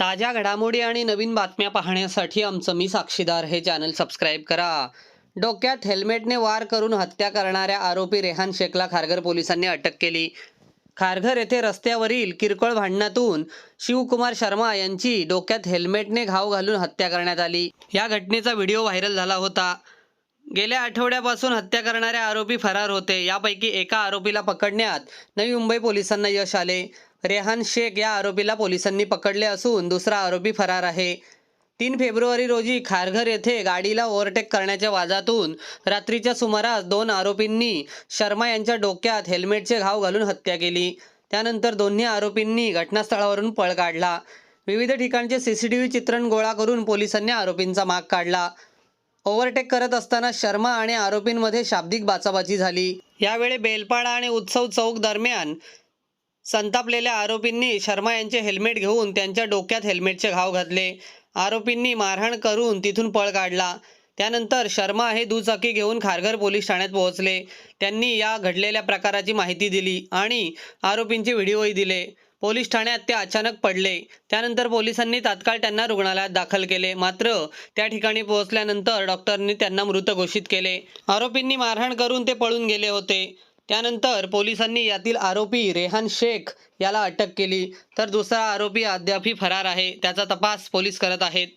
ताज्या घडामोडी आणि नवीन बातम्या पाहण्यासाठी आमचं मी साक्षीदार हे चॅनल सबस्क्राईब करा. डोक्यात हेल्मेटने वार करून हत्या करणाऱ्या आरोपी रेहान शेखला खारघर पोलिसांनी अटक केली. खारघर येथे रस्त्यावरील किरकोळ भांडणातून शिवकुमार शर्मा यांची डोक्यात हेल्मेटने घाव घालून हत्या करण्यात आली. या घटनेचा व्हिडिओ व्हायरल झाला होता. गेल्या आठवड्यापासून हत्या करणारे आरोपी फरार होते. यापैकी एका आरोपीला पकडण्यात नवी मुंबई पोलिसांना यश आले. रेहान शेख या आरोपीला पोलिसांनी पकडले असून दुसरा आरोपी फरार आहे. तीन फेब्रुवारी रोजी खारघर येथे गाडीला ओव्हरटेक करण्याच्या वादातून रात्रीच्या सुमारास दोन आरोपींनी शर्मा यांच्या डोक्यात हेल्मेटचे घाव घालून हत्या केली. त्यानंतर दोन्ही आरोपींनी घटनास्थळावरून पळ काढला. विविध ठिकाणचे सीसीटीव्ही चित्रण गोळा करून पोलिसांनी आरोपींचा माग काढला. ओव्हरटेक करत असताना शर्मा आणि आरोपींमध्ये शाब्दिक बाचाबाची झाली. यावेळी बेलपाडा आणि उत्सव चौक दरम्यान संतापलेल्या आरोपींनी शर्मा यांचे हेल्मेट घेऊन त्यांच्या डोक्यात हेल्मेटचे घाव घातले. आरोपींनी मारहाण करून तिथून पळ काढला. त्यानंतर शर्मा हे दुचाकी घेऊन खारघर पोलीस ठाण्यात पोहोचले. त्यांनी या घडलेल्या प्रकाराची माहिती दिली आणि आरोपींचे व्हिडिओही दिले. पोलीस ठाण्यात ते अचानक पडले. त्यानंतर पोलिसांनी तात्काळ त्यांना रुग्णालयात दाखल केले. मात्र त्या ठिकाणी पोहोचल्यानंतर डॉक्टरनी त्यांना मृत घोषित केले. आरोपींनी मारहाण करून ते पळून गेले होते. त्यानंतर पोलिसांनी यातील आरोपी रेहान शेख याला अटक केली. तर दुसरा आरोपी अद्यापही फरार आहे. त्याचा तपास पोलीस करत आहेत.